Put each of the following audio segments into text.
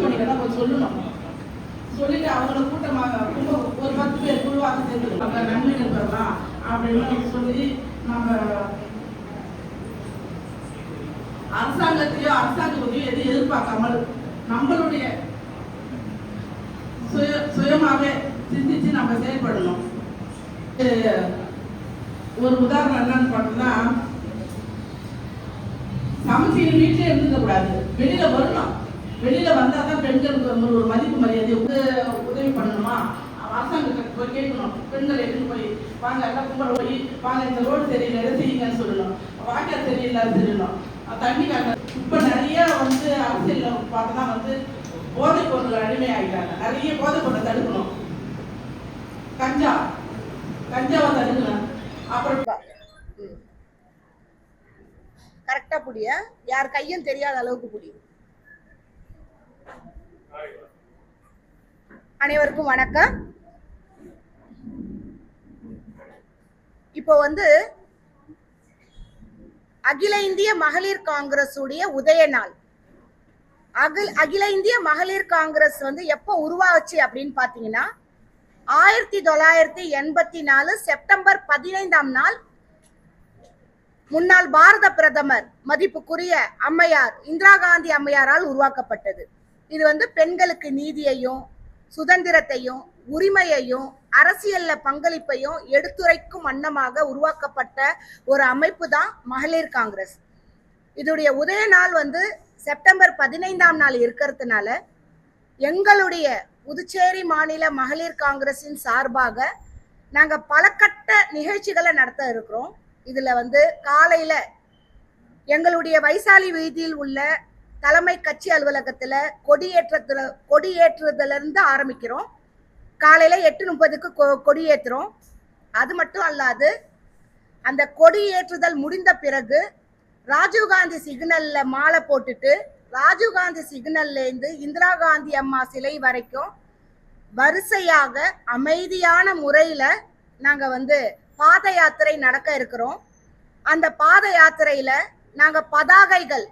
பண்ணிக்கலாம் கொஞ்சம் சொல்லணும். சொல்லிட்டு அவங்கள கூட்டமாக ஒரு பத்து பேர் குழுவாக சேர்ந்து நம்ம நன்மைகள் பெறலாம் அப்படின்னு சொல்லி நம்ம அரசாங்கத்தையோ அரசாங்க உதவியோ எதுவும் எதிர்பார்க்காமல் நம்மளுடைய சுய சுயமாகவே சிந்திச்சு நம்ம செயல்படணும். ஒரு உதாரணம் என்னன்னு பார்த்தோம்னா சமைச்சு வீட்டிலே இருந்துக்க கூடாது. வெளியில வரணும். வெளியில வந்தா தான் பெண்களுக்கு ஒரு மதிப்பு மரியாதை வந்து உதவி பண்ணணுமா? அரசாங்கத்தை போய் கேட்கணும். பெண்கள் எடுத்து போய் வாங்க எல்லாம் கும்பல் போய் வாங்க இந்த ரோடு தெரியல எதை செய்யுங்கன்னு சொல்லணும். வாய்க்கால் தெரியல தெரியணும் தண்ணி காட்ட இப்ப நிறைய வந்து அரசியல் பார்த்தா வந்து போதைப் பொருள் அடிமையாகிட்டாங்க நிறைய போதைப் பொருளை தடுக்கணும். கஞ்சா. கஞ்சாவை தடுக்கணும். அப்புறம் கரெக்டா புடிய யார் கையும் தெரியாத அளவுக்கு புடி அனைவருக்கும் வணக்கம். இப்போ வந்து அகில இந்திய மகளிர் காங்கிரஸ் உடைய உதய நாள். அகில் அகில இந்திய மகளிர் காங்கிரஸ் வந்து எப்போ உருவாச்சு அப்படின்னு பாத்தீங்கன்னா ஆயிரத்தி தொள்ளாயிரத்தி எண்பத்தி நாலு செப்டம்பர் பதினைந்தாம் நாள். முன்னாள் பாரத பிரதமர் மதிப்புக்குரிய அம்மையார் இந்திரா காந்தி அம்மையாரால் உருவாக்கப்பட்டது. இது வந்து பெண்களுக்கு நீதியையும் சுதந்திரத்தையும் உரிமையையும் அரசியல்ல பங்களிப்பையும் எடுத்துரைக்கும் வண்ணமாக உருவாக்கப்பட்ட ஒரு அமைப்பு தான் மகளிர் காங்கிரஸ். இதோடைய உதய நாள் வந்து செப்டம்பர் பதினைந்தாம் நாள் இருக்கிறதுனால எங்களுடைய புதுச்சேரி மாநில மகளிர் காங்கிரஸின் சார்பாக நாங்க பலக்கட்ட நிகழ்ச்சிகளை நடத்த இருக்கிறோம். இதுல வந்து காலையில எங்களுடைய வைசாலி வீதியில் உள்ள தலைமை கட்சி அலுவலகத்துல கொடியேற்றத்துல கொடியேற்றுறதுல இருந்து ஆரம்பிக்கிறோம். காலையில எட்டு முப்பதுக்கு கொ- கொடியேற்றுறோம் அது மட்டும் அல்லாது அந்த கொடியேற்றுதல் முடிந்த பிறகு ராஜீவ்காந்தி சிக்னல்ல மாலை போட்டுட்டு ராஜீவ்காந்தி சிக்னல்ல இருந்து இந்திரா காந்தி அம்மா சிலை வரைக்கும் வரிசையாக அமைதியான முறையில நாங்க வந்து பாத யாத்திரை நடக்க இருக்கிறோம். அந்த பாத யாத்திரையில நாங்க பதாகைகள்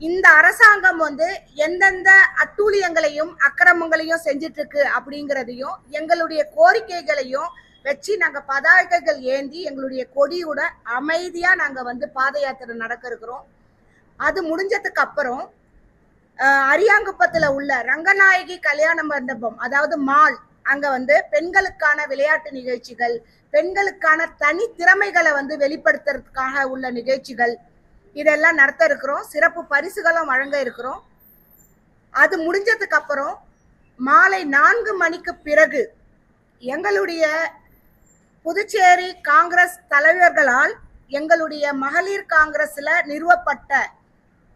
இந்த அரசாங்கம் வந்து எந்தெந்த அட்டூழியங்களையும் அக்கிரமங்களையும் செஞ்சிட்டு இருக்கு அப்படிங்கிறதையும் எங்களுடைய கோரிக்கைகளையும் வச்சு நாங்க பதாகைகள் ஏந்தி எங்களுடைய கொடியுடன் அமைதியா நாங்க வந்து பாத யாத்திரை நடக்க இருக்கிறோம் அது முடிஞ்சதுக்கு அப்புறம் அரியாங்குப்பத்துல உள்ள ரங்கநாயகி கல்யாண மண்டபம் அதாவது மால் அங்க வந்து பெண்களுக்கான விளையாட்டு நிகழ்ச்சிகள் பெண்களுக்கான தனி திறமைகளை வந்து வெளிப்படுத்துறதுக்காக உள்ள நிகழ்ச்சிகள் இதெல்லாம் நடத்த இருக்கிறோம். சிறப்பு பரிசுகளும் வழங்க இருக்கிறோம். அது முடிஞ்சதுக்கு அப்புறம் மாலை நான்கு மணிக்கு பிறகு எங்களுடைய புதுச்சேரி காங்கிரஸ் தலைவர்களால் எங்களுடைய மகளிர் காங்கிரஸ்ல நிறுவப்பட்ட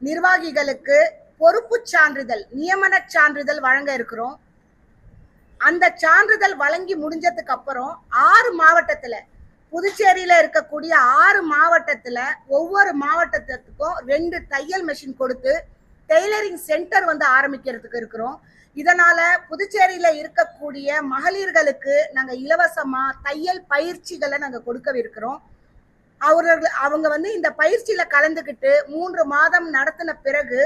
நிர்வாகிகளுக்கு பொறுப்பு சான்றிதழ் நியமன சான்றிதழ் வழங்க இருக்கிறோம். அந்த சான்றிதழ் வழங்கி முடிஞ்சதுக்கு அப்புறம் ஆறு மாவட்டத்துல புதுச்சேரியில இருக்கக்கூடிய ஆறு மாவட்டத்துல ஒவ்வொரு மாவட்டத்துக்கும் ரெண்டு தையல் மெஷின் கொடுத்து டெய்லரிங் சென்டர் வந்து ஆரம்பிக்கிறதுக்கு இருக்கிறோம். இதனால புதுச்சேரியில இருக்கக்கூடிய மகளிர்களுக்கு நாங்க இலவசமா தையல் பயிற்சிகளை நாங்க கொடுக்கவிருக்கிறோம். அவர்கள் அவங்க வந்து இந்த பயிற்சியில கலந்துக்கிட்டு மூன்று மாதம் நடத்தின பிறகு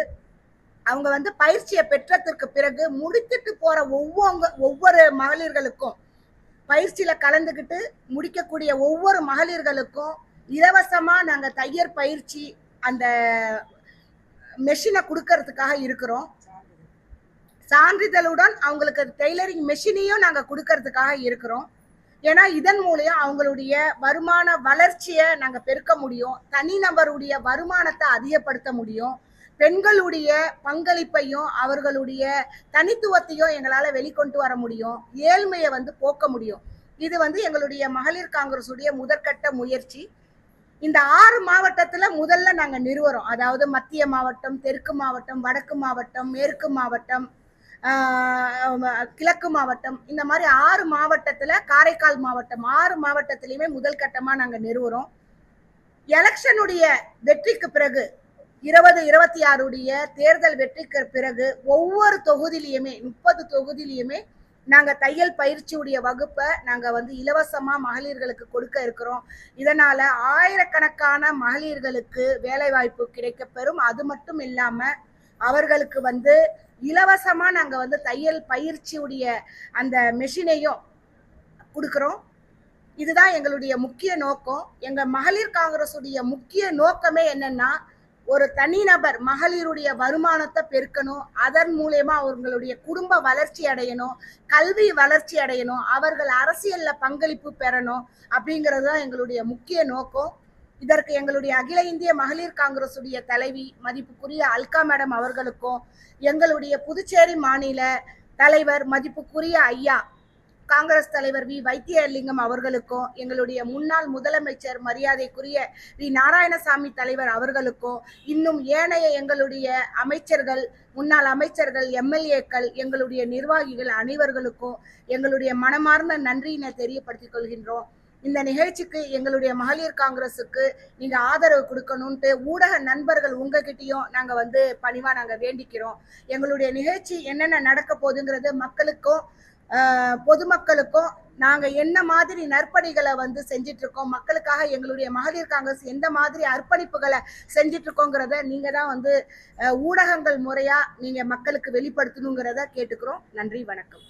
அவங்க வந்து பயிற்சியை பெற்றதற்கு பிறகு முடித்துட்டு போற ஒவ்வொங்க ஒவ்வொரு மகளிர்களுக்கும் பயிற்சியில கலந்துக்கிட்டு முடிக்கக்கூடிய ஒவ்வொரு மகளிர்களுக்கும் இலவசமா நாங்க தையர் பயிற்சி அந்த மெஷினை கொடுக்கறதுக்காக இருக்கிறோம். சான்றிதழுடன் அவங்களுக்கு டெய்லரிங் மெஷினையும் நாங்க கொடுக்கறதுக்காக இருக்கிறோம். ஏன்னா இதன் மூலியம் அவங்களுடைய வருமான வளர்ச்சியை நாங்க பெருக்க முடியும். தனிநபருடைய வருமானத்தை அதிகப்படுத்த முடியும். பெண்களுடைய பங்களிப்பையும் அவர்களுடைய தனித்துவத்தையும் எங்களால வெளிக்கொண்டு வர முடியும். ஏழ்மையை வந்து போக்க முடியும். இது வந்து எங்களுடைய மகளிர் காங்கிரஸுடைய முதற்கட்ட முயற்சி. இந்த ஆறு மாவட்டத்துல முதல்ல நாங்க நிறுவறோம். அதாவது மத்திய மாவட்டம் தெற்கு மாவட்டம் வடக்கு மாவட்டம் மேற்கு மாவட்டம் கிழக்கு மாவட்டம். இந்த மாதிரி ஆறு மாவட்டத்துல காரைக்கால் மாவட்டம் ஆறு மாவட்டத்திலயுமே முதல் கட்டமா நாங்க நிறுவறோம். எலெக்ஷனுடைய வெற்றிக்கு பிறகு இருபது இருபத்தி ஆறுடைய தேர்தல் வெற்றிக்கு பிறகு ஒவ்வொரு தொகுதியிலையுமே முப்பது தொகுதியிலையுமே நாங்க தையல் பயிற்சியுடைய வகுப்பை நாங்க வந்து இலவசமா மகளிர்களுக்கு கொடுக்க இருக்கிறோம். இதனால ஆயிரக்கணக்கான மகளிர்களுக்கு வேலை வாய்ப்பு கிடைக்க பெறும் அது மட்டும் இல்லாம அவர்களுக்கு வந்து இலவசமா நாங்க வந்து தையல் பயிற்சியுடைய அந்த மெஷினையும் கொடுக்குறோம். இதுதான் எங்களுடைய முக்கிய நோக்கம். எங்க மகளிர் காங்கிரஸுடைய முக்கிய நோக்கமே என்னன்னா ஒரு தனிநபர் மகளிருடைய வருமானத்தை பெருக்கணும் அதன் மூலயமா அவங்களுடைய குடும்ப வளர்ச்சி அடையணும் கல்வி வளர்ச்சி அடையணும் அவர்கள் அரசியல்ல பங்களிப்பு பெறணும் அப்படிங்கிறது தான் எங்களுடைய முக்கிய நோக்கம். இதற்கு எங்களுடைய அகில இந்திய மகளிர் காங்கிரசுடைய தலைவி மதிப்புக்குரிய அல்கா மேடம் அவர்களுக்கும் எங்களுடைய புதுச்சேரி மாநில தலைவர் மதிப்புக்குரிய ஐயா காங்கிரஸ் தலைவர் வி வைத்தியலிங்கம் அவர்களுக்கும் எங்களுடைய முன்னாள் முதலமைச்சர் மரியாதைக்குரிய வி நாராயணசாமி தலைவர் அவர்களுக்கும் இன்னும் ஏனைய எங்களுடைய அமைச்சர்கள் முன்னாள் அமைச்சர்கள் எம்எல்ஏக்கள் எங்களுடைய நிர்வாகிகள் அனைவர்களுக்கும் எங்களுடைய மனமார்ந்த நன்றியினை தெரியப்படுத்திக் கொள்கின்றோம். இந்த நிகழ்ச்சிக்கு எங்களுடைய மகளிர் காங்கிரஸுக்கு நீங்க ஆதரவு கொடுக்கணும்ட்டு ஊடக நண்பர்கள் உங்ககிட்டயும் நாங்க வந்து பணிவா நாங்க வேண்டிக்கிறோம். எங்களுடைய நிகழ்ச்சி என்னென்ன நடக்க போகுதுங்கிறது மக்களுக்கும் பொதுமக்களுக்கும் நாங்கள் என்ன மாதிரி நற்பணிகளை வந்து செஞ்சிட்டு இருக்கோம் மக்களுக்காக எங்களுடைய மகளிர் காங்கிரஸ் எந்த மாதிரி அர்ப்பணிப்புகளை செஞ்சிட்டு இருக்கோங்கிறத நீங்க தான் வந்து ஊடகங்கள் முறையா நீங்க மக்களுக்கு வெளிப்படுத்தணுங்கிறத கேட்டுக்கிறோம். நன்றி வணக்கம்.